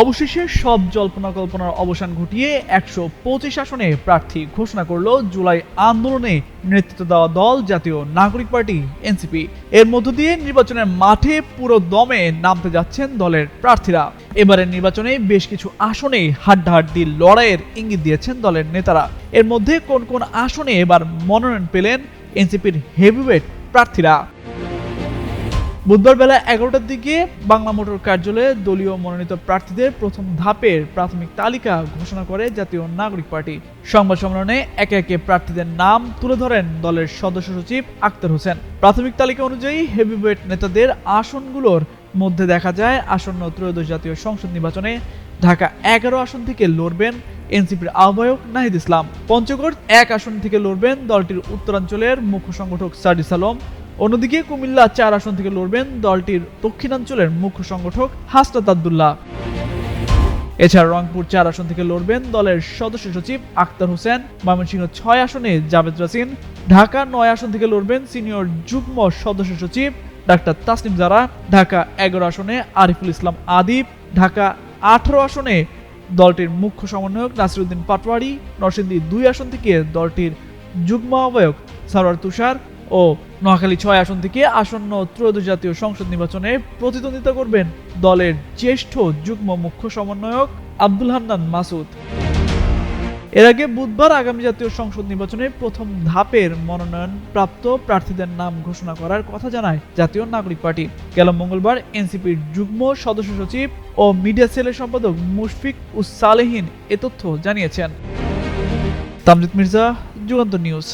অবশেষে সব জল্পনা কল্পনার অবসান ঘটিয়ে একশো পঁচিশ আসনে প্রার্থী ঘোষণা করল জুলাই আন্দোলনে নেতৃত্ব দেওয়া দল জাতীয় নাগরিক পার্টি, এনসিপি। এর মধ্য দিয়ে নির্বাচনের মাঠে পুরো দমে নামতে যাচ্ছেন দলের প্রার্থীরা। এবারের নির্বাচনে বেশ কিছু আসনে হাড্ডাহাড্ডি লড়াইয়ের ইঙ্গিত দিয়েছেন দলের নেতারা। এর মধ্যে কোন কোন আসনে এবার মনোনয়ন পেলেন এনসিপির হেভিওয়েট প্রার্থীরা? বুধবার বেলা এগারোটার দিকে বাংলা মোটর কার্যালয়ে দলীয় মনোনীত প্রার্থীদের প্রথম ধাপের প্রাথমিক তালিকা ঘোষণা করে জাতীয় নাগরিক পার্টি। সংবাদ সম্মেলনে একে একে প্রার্থীদের নাম তুলে ধরেন দলের সদস্য সচিব আক্তার হোসেন। প্রাথমিক তালিকা অনুযায়ী হেভিওয়েট নেতাদের আসনগুলোর মধ্যে দেখা যায় আসন্ন ত্রয়োদশ জাতীয় সংসদ নির্বাচনে ঢাকা এগারো আসন থেকে লড়বেন এনসিপির আহ্বায়ক নাহিদ ইসলাম। পঞ্চগড় এক আসন থেকে লড়বেন দলটির উত্তরাঞ্চলের মুখ্য সংগঠক সার্জিস আলম। অন্যদিকে কুমিল্লা চার আসন থেকে লড়বেন দলটির দক্ষিণাঞ্চলের মুখ্য সংগঠক হাসনাত আবদুল্লাহ। এছাড়া রংপুর চার আসন থেকে লড়বেন দলের সদস্য সচিব আক্তার হোসেন। ময়মনসিংহ ছয় আসনে জাভেদ রাসিন। ঢাকা নয় আসন থেকে লড়বেন সিনিয়র যুগ্ম সদস্য সচিব ডাক্তার তাসনিম জারা। ঢাকা এগারো আসনে আরিফুল ইসলাম আদিব। ঢাকা আঠারো আসনে দলটির মুখ্য সমন্বয়ক নাসিরুদ্দিন পাটওয়ারি নরসিংদী দুই আসন থেকে দলটির যুগ্ম আহ্বায়ক সারোয়ার তুষার ও নোয়াখালী ছয় আসন থেকে আসন্ন ত্রয়োদশ জাতীয় সংসদ নির্বাচনে প্রতিদ্বন্দ্বিতা করবেন দলের জ্যেষ্ঠ যুগ্ম মুখ্য সমন্বয়ক আব্দুল হান্নান মাসুদ। এর আগে বুধবার আগামী জাতীয় সংসদ নির্বাচনে প্রথম ধাপের মনোনয়ন প্রাপ্ত প্রার্থীদের নাম ঘোষণা করার কথা জানায় জাতীয় নাগরিক পার্টি। গেল মঙ্গলবার এনসিপির যুগ্ম সদস্য সচিব ও মিডিয়া সেলের সম্পাদক মুশফিক উসালেহীন এ তথ্য জানিয়েছেন। তামজিদ মির্জা যুগান্ত নিউজ।